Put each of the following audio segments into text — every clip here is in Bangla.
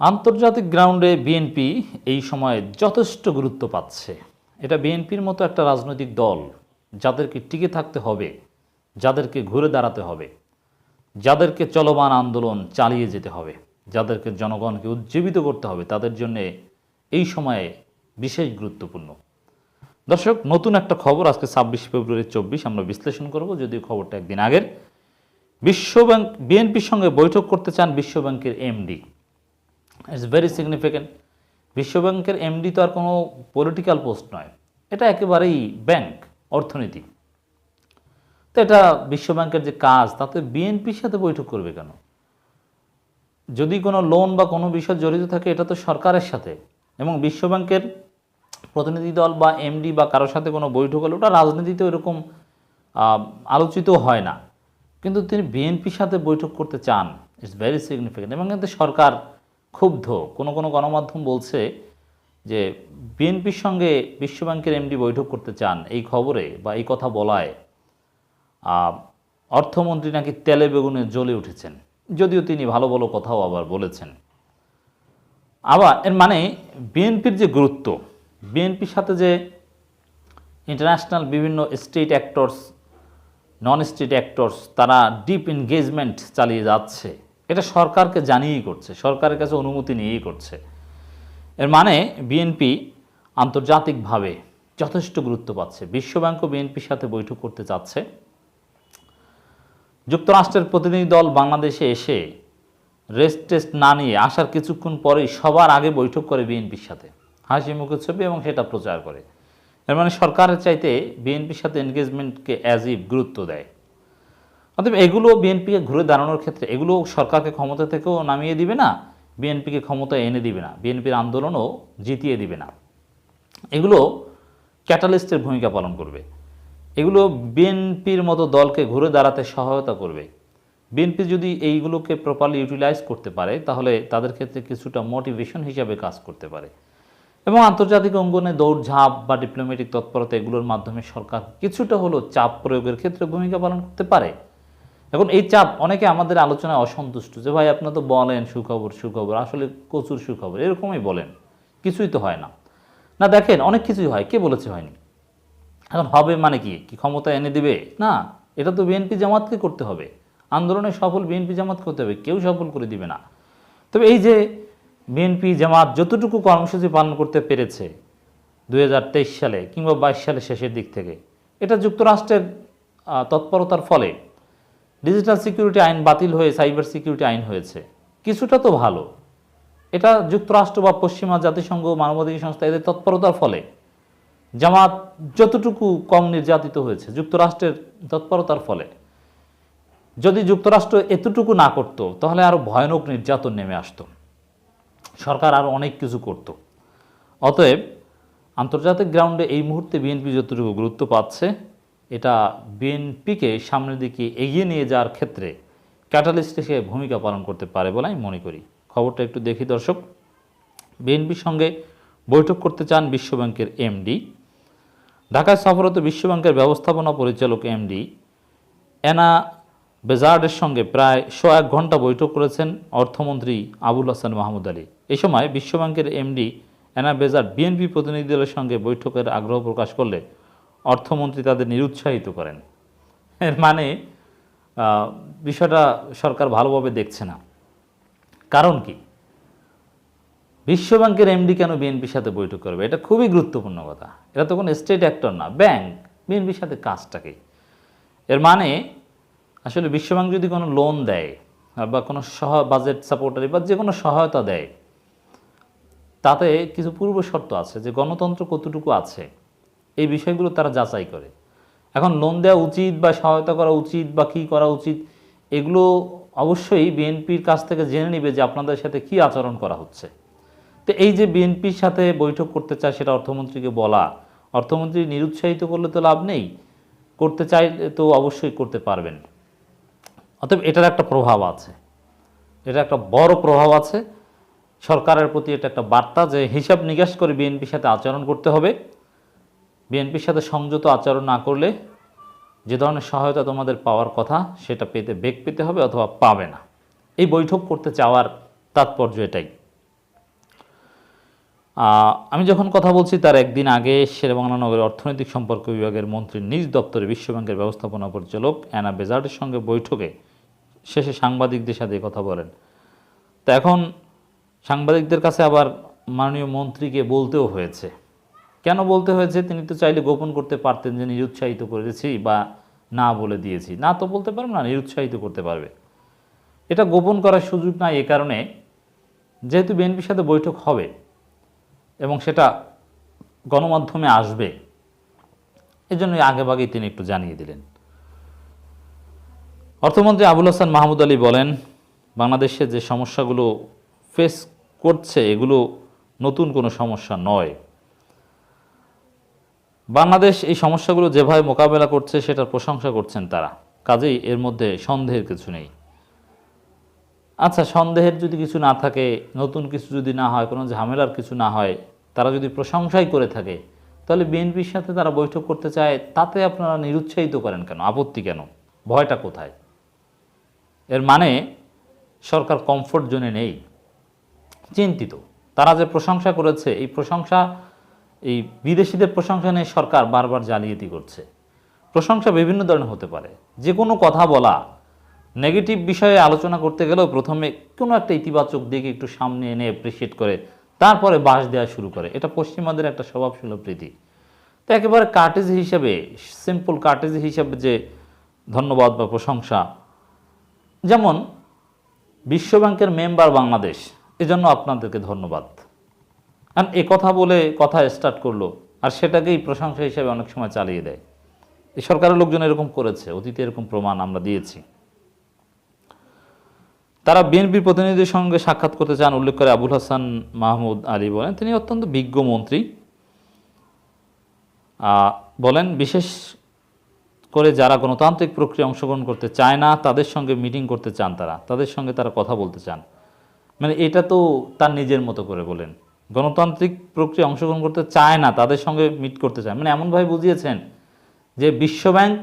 আন্তর্জাতিক গ্রাউন্ডে বিএনপি এই সময়ে যথেষ্ট গুরুত্ব পাচ্ছে। এটা বিএনপির মতো একটা রাজনৈতিক দল, যাদেরকে টিকে থাকতে হবে, যাদেরকে ঘুরে দাঁড়াতে হবে, যাদেরকে চলমান আন্দোলন চালিয়ে যেতে হবে, যাদেরকে জনগণকে উজ্জীবিত করতে হবে, তাদের জন্য এই সময়ে বিশেষ গুরুত্বপূর্ণ। দর্শক, নতুন একটা খবর আজকে ছাব্বিশ ফেব্রুয়ারি চব্বিশ, আমরা বিশ্লেষণ করব। যদিও খবরটা একদিন আগের, বিশ্বব্যাংক বিএনপির সঙ্গে বৈঠক করতে চান বিশ্বব্যাংকের এমডি ইটস ভেরি সিগনিফিক্যান্ট বিশ্বব্যাংকের এমডি তো আর কোনো পলিটিক্যাল পোস্ট নয়। এটা একেবারেই ব্যাংক অর্থনীতি। তো এটা বিশ্বব্যাংকের যে কাজ, তাতে বিএনপির সাথে বৈঠক করবে কেন? যদি কোনো লোন বা কোনো বিষয় জড়িত থাকে, এটা তো সরকারের সাথে। এবং বিশ্বব্যাংকের প্রতিনিধি দল বা এমডি বা কারোর সাথে কোনো বৈঠক হলে ওটা রাজনীতিতে ওরকম আলোচিত হয় না। কিন্তু তিনি বিএনপির সাথে বৈঠক করতে চান। ইটস ভেরি সিগনিফিক্যান্ট এবং কিন্তু সরকার ক্ষুব্ধ। কোনো কোনো গণমাধ্যম বলছে যে, বিএনপির সঙ্গে বিশ্বব্যাংকের এমডি বৈঠক করতে চান, এই খবরে বা এই কথা বলায় অর্থমন্ত্রী নাকি তেলে বেগুনে জ্বলে উঠেছেন। যদিও তিনি ভালো ভালো কথাও আবার বলেছেন। আবার, এর মানে বিএনপির যে গুরুত্ব, বিএনপির সাথে যে ইন্টারন্যাশনাল বিভিন্ন state actors non state actors তারা ডিপ এনগেজমেন্ট চালিয়ে যাচ্ছে এটা সরকারকে জানিয়েই করছে, সরকারের কাছে অনুমতি নিয়েই করছে। এর মানে বিএনপি আন্তর্জাতিকভাবে যথেষ্ট গুরুত্ব পাচ্ছে। বিশ্বব্যাংকও বিএনপির সাথে বৈঠক করতে চাচ্ছে। যুক্তরাষ্ট্রের প্রতিনিধি দল বাংলাদেশে এসে রেস্ট টেস্ট না নিয়ে আসার কিছুক্ষণ পরেই সবার আগে বৈঠক করে বিএনপির সাথে। হাসি মুখের ছবি এবং সেটা প্রচার করে। এর মানে সরকারের চাইতে বিএনপির সাথে এনগেজমেন্টকে অ্যাজ ইভ গুরুত্ব দেয়। অতএব এগুলো বিএনপিকে ঘুরে দাঁড়ানোর ক্ষেত্রে, এগুলো সরকারকে ক্ষমতা থেকেও নামিয়ে দিবে না, বিএনপিকে ক্ষমতায় এনে দিবে না, বিএনপির আন্দোলনও জিতিয়ে দিবে না। এগুলো ক্যাটালিস্টের ভূমিকা পালন করবে। এগুলো বিএনপির মতো দলকে ঘুরে দাঁড়াতে সহায়তা করবে। বিএনপি যদি এইগুলোকে প্রপারলি ইউটিলাইজ করতে পারে, তাহলে তাদের ক্ষেত্রে কিছুটা মোটিভেশন হিসাবে কাজ করতে পারে। এবং আন্তর্জাতিক অঙ্গনে দৌড়ঝাঁপ বা ডিপ্লোম্যাটিক তৎপরতা এগুলোর মাধ্যমে সরকার কিছুটা হলেও চাপ প্রয়োগের ক্ষেত্রে ভূমিকা পালন করতে পারে। এখন এই চাপ, অনেকে আমাদের আলোচনায় অসন্তুষ্ট যে, ভাই আপনারা তো বলেন সুখবর সুখবর, আসলে কচুর সুখবর। এরকমই বলেন। কিছুই তো হয় না। না, দেখেন, অনেক কিছুই হয়, কে বলেছে হয়নি? এখন হবে মানে কি? কি ক্ষমতা এনে দিবে? না, এটা তো বিএনপি জামাতকে করতে হবে। আন্দোলনে সফল বিএনপি জামাত করতে হবে, কেউ সফল করে দিবে না। তবে এই যে, বিএনপি জামাত যতটুকু কর্মসূচি পালন করতে পেরেছে দু হাজার তেইশ সালে কিংবা বাইশ সালের শেষের দিক থেকে, এটা যুক্তরাষ্ট্রের তৎপরতার ফলে ডিজিটাল সিকিউরিটি আইন বাতিল হয়ে সাইবার সিকিউরিটি আইন হয়েছে। কিছুটা তো ভালো। এটা যুক্তরাষ্ট্র বা পশ্চিমা জাতিসংঘ, মানবাধিকার সংস্থা এদের তৎপরতার ফলে জামাত যতটুকু কম নির্যাতিত হয়েছে, যুক্তরাষ্ট্রের তৎপরতার ফলে। যদি যুক্তরাষ্ট্র এতটুকু না করত, তাহলে আরও ভয়ানক নির্যাতন নেমে আসতো। সরকার আরও অনেক কিছু করত। অতএব আন্তর্জাতিক গ্রাউন্ডে এই মুহূর্তে বিএনপি যতটুকু গুরুত্ব পাচ্ছে এটা বিএনপিকে সামনের দিকে এগিয়ে নিয়ে যাওয়ার ক্ষেত্রে ক্যাটালিস্ট হিসেবে ভূমিকা পালন করতে পারে বলে আমি মনে করি। খবরটা একটু দেখি দর্শক। বিএনপির সঙ্গে বৈঠক করতে চান বিশ্বব্যাংকের এমডি। ঢাকায় সফররত বিশ্বব্যাংকের ব্যবস্থাপনা পরিচালক এমডি এনা বেজার্ডের সঙ্গে প্রায় শো এক ঘণ্টা বৈঠক করেছেন অর্থমন্ত্রী আবুল হাসান মাহমুদ আলী। এই সময় বিশ্বব্যাংকের এমডি এনা বেজার্ড বিএনপি প্রতিনিধি দলের সঙ্গে বৈঠকের আগ্রহ প্রকাশ করলে অর্থমন্ত্রী তাদের নিরুৎসাহিত করেন। এর মানে বিষয়টা সরকার ভালোভাবে দেখছে না। কারণ কি? বিশ্বব্যাংকের এমডি কেন বিএনপির সাথে বৈঠক করবে? এটা খুবই গুরুত্বপূর্ণ কথা। এটা তো কোনো স্টেট অ্যাক্টর না, ব্যাংক। বিএনপির সাথে কাজটাকে এর মানে আসলে বিশ্বব্যাংক যদি কোনো লোন দেয়, বা কোনো সহ, বাজেট সাপোর্টারি, বা যে কোনো সহায়তা দেয়, তাতে কিছু পূর্ব শর্ত আছে যে গণতন্ত্র কতটুকু আছে। এই বিষয়গুলো তারা যাচাই করে। এখন লোন দেওয়া উচিত বা সহায়তা করা উচিত বা কী করা উচিত, এগুলো অবশ্যই বিএনপির কাছ থেকে জেনে নেবে যে আপনাদের সাথে কি আচরণ করা হচ্ছে। তো এই যে বিএনপির সাথে বৈঠক করতে চায় সেটা অর্থমন্ত্রীকে বলা, অর্থমন্ত্রী নিরুৎসাহিত করলে তো লাভ নেই, করতে চাই তো অবশ্যই করতে পারবেন। অতএব এটার একটা প্রভাব আছে। এটা একটা বড় প্রভাব আছে। সরকারের প্রতি এটা একটা বার্তা যে হিসাব নিকাশ করে বিএনপির সাথে আচরণ করতে হবে। বিএনপির সাথে সংযত আচরণ না করলে যে ধরনের সহায়তা তোমাদের পাওয়ার কথা সেটা পেতে বেগ পেতে হবে অথবা পাবে না। এই বৈঠক করতে চাওয়ার তাৎপর্য এটাই। আমি যখন কথা বলছি তার একদিন আগে শেরেবাংলা নগরের অর্থনৈতিক সম্পর্ক বিভাগের মন্ত্রীর নিজ দপ্তরে বিশ্বব্যাংকের ব্যবস্থাপনা পরিচালক অ্যানা বেজার্টের সঙ্গে বৈঠকে শেষে সাংবাদিকদের সাথে কথা বলেন। তা এখন সাংবাদিকদের কাছে আবার মাননীয় মন্ত্রীকে বলতেও হয়েছে। কেন বলতে হয়েছে? তিনি তো চাইলে গোপন করতে পারতেন যে নিরুৎসাহিত করেছি বা না বলে দিয়েছি। না তো বলতে পারবে না, নিরুৎসাহিত করতে পারবে। এটা গোপন করার সুযোগ নাই এ কারণে। যেহেতু বিএনপির সাথে বৈঠক হবে এবং সেটা গণমাধ্যমে আসবে এজন্য আগেভাগেই তিনি একটু জানিয়ে দিলেন। অর্থমন্ত্রী আবুল হাসান মাহমুদ আলী বলেন, বাংলাদেশে যে সমস্যাগুলো ফেস করছে, এগুলো নতুন কোনো সমস্যা নয়। বাংলাদেশ এই সমস্যাগুলো যেভাবে মোকাবেলা করছে, সেটার প্রশংসা করছেন তারা। কাজেই এর মধ্যে সন্দেহের কিছু নেই। আচ্ছা সন্দেহের যদি কিছু না থাকে, নতুন কিছু যদি না হয়, কোনো ঝামেলার কিছু না হয়, তারা যদি প্রশংসাই করে থাকে, তাহলে বিএনপির সাথে তারা বৈঠক করতে চায়, তাতে আপনারা নিরুৎসাহিত করেন কেন? আপত্তি কেন? ভয়টা কোথায়? এর মানে সরকার কমফোর্ট জোনে নেই। চিন্তিত। তারা যে প্রশংসা করেছে, এই প্রশংসা এই বিদেশিদের প্রশংসা নিয়ে সরকার বারবার জালিয়াতি করছে। প্রশংসা বিভিন্ন ধরনের হতে পারে। যে কোনো কথা বলা, নেগেটিভ বিষয়ে আলোচনা করতে গেলেও প্রথমে কোনো একটা ইতিবাচক দিকে একটু সামনে এনে অ্যাপ্রিসিয়েট করে, তারপরে বাস দেওয়া শুরু করে। এটা পশ্চিমাদের একটা স্বভাবসুলভ রীতি। তো একেবারে কার্টেজি হিসাবে সিম্পল কার্টেজি হিসাবে যে ধন্যবাদ বা প্রশংসা, যেমন, বিশ্বব্যাংকের মেম্বার বাংলাদেশ, এজন্য আপনাদেরকে ধন্যবাদ। আর এ কথা বলে কথা স্টার্ট করল। আর সেটাকেই প্রশংসা হিসেবে অনেক সময় চালিয়ে দেয়। এই সরকারের লোকজন এরকম করেছে, অতীতে এরকম প্রমাণ আমরা দিয়েছি। তারা বিএনপির প্রতিনিধির সঙ্গে সাক্ষাৎ করতে চান, উল্লেখ করে আবুল হাসান মাহমুদ আলী বলেন, তিনি অত্যন্ত বিজ্ঞ মন্ত্রী। বলেন, বিশেষ করে যারা গণতান্ত্রিক প্রক্রিয়া অংশগ্রহণ করতে চায় না, তাদের সঙ্গে মিটিং করতে চান তারা। তাদের সঙ্গে তারা কথা বলতে চান। মানে এটা তো তার নিজের মতো করে বলেন। গণতান্ত্রিক প্রক্রিয়া অংশগ্রহণ করতে চায় না, তাদের সঙ্গে মিট করতে চায় মানে এমনভাবে বুঝিয়েছেন যে বিশ্বব্যাংক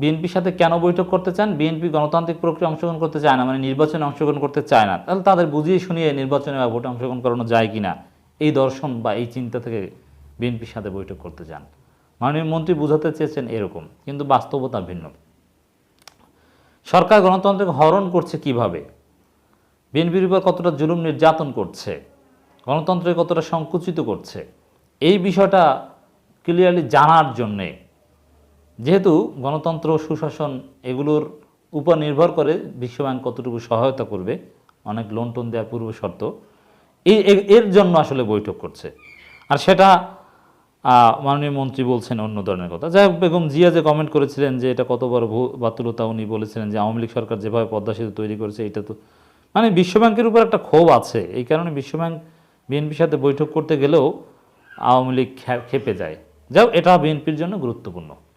বিএনপির সাথে কেন বৈঠক করতে চান? বিএনপি গণতান্ত্রিক প্রক্রিয়া অংশগ্রহণ করতে চায় না মানে নির্বাচনে অংশগ্রহণ করতে চায় না। তাহলে তাদের বুঝিয়ে শুনিয়ে নির্বাচনে বা ভোটে অংশগ্রহণ করানো যায় কি না এই দর্শন বা এই চিন্তা থেকে বিএনপির সাথে বৈঠক করতে চান। মাননীয় মন্ত্রী বোঝাতে চেয়েছেন এরকম, কিন্তু বাস্তবতা ভিন্ন। সরকার গণতন্ত্রকে হরণ করছে কীভাবে? বিএনপির উপর কতটা জুলুম নির্যাতন করছে? গণতন্ত্রকে কতটা সংকুচিত করছে, এই বিষয়টা ক্লিয়ারলি জানার জন্যে, যেহেতু গণতন্ত্র, সুশাসন এগুলোর উপর নির্ভর করে বিশ্বব্যাংক কতটুকু সহায়তা করবে, অনেক লোন টোন দেওয়ার পূর্ব শর্ত, এই এর জন্য আসলে বৈঠক করছে। আর সেটা মাননীয় মন্ত্রী বলছেন অন্য ধরনের কথা। যাই হোক, বেগম জিয়া যে কমেন্ট করেছিলেন যে এটা কত বড় বাতুলতা উনি বলেছিলেন যে আওয়ামী লীগ সরকার যেভাবে পদ্মা সেতু তৈরি করেছে, এটা তো মানে বিশ্বব্যাংকের উপর একটা ক্ষোভ আছে, এই কারণে বিশ্বব্যাংক বিএনপির সাথে বৈঠক করতে গেলেও আওয়ামী লীগ খেপে যায়। যাও এটা বিএনপির জন্য গুরুত্বপূর্ণ।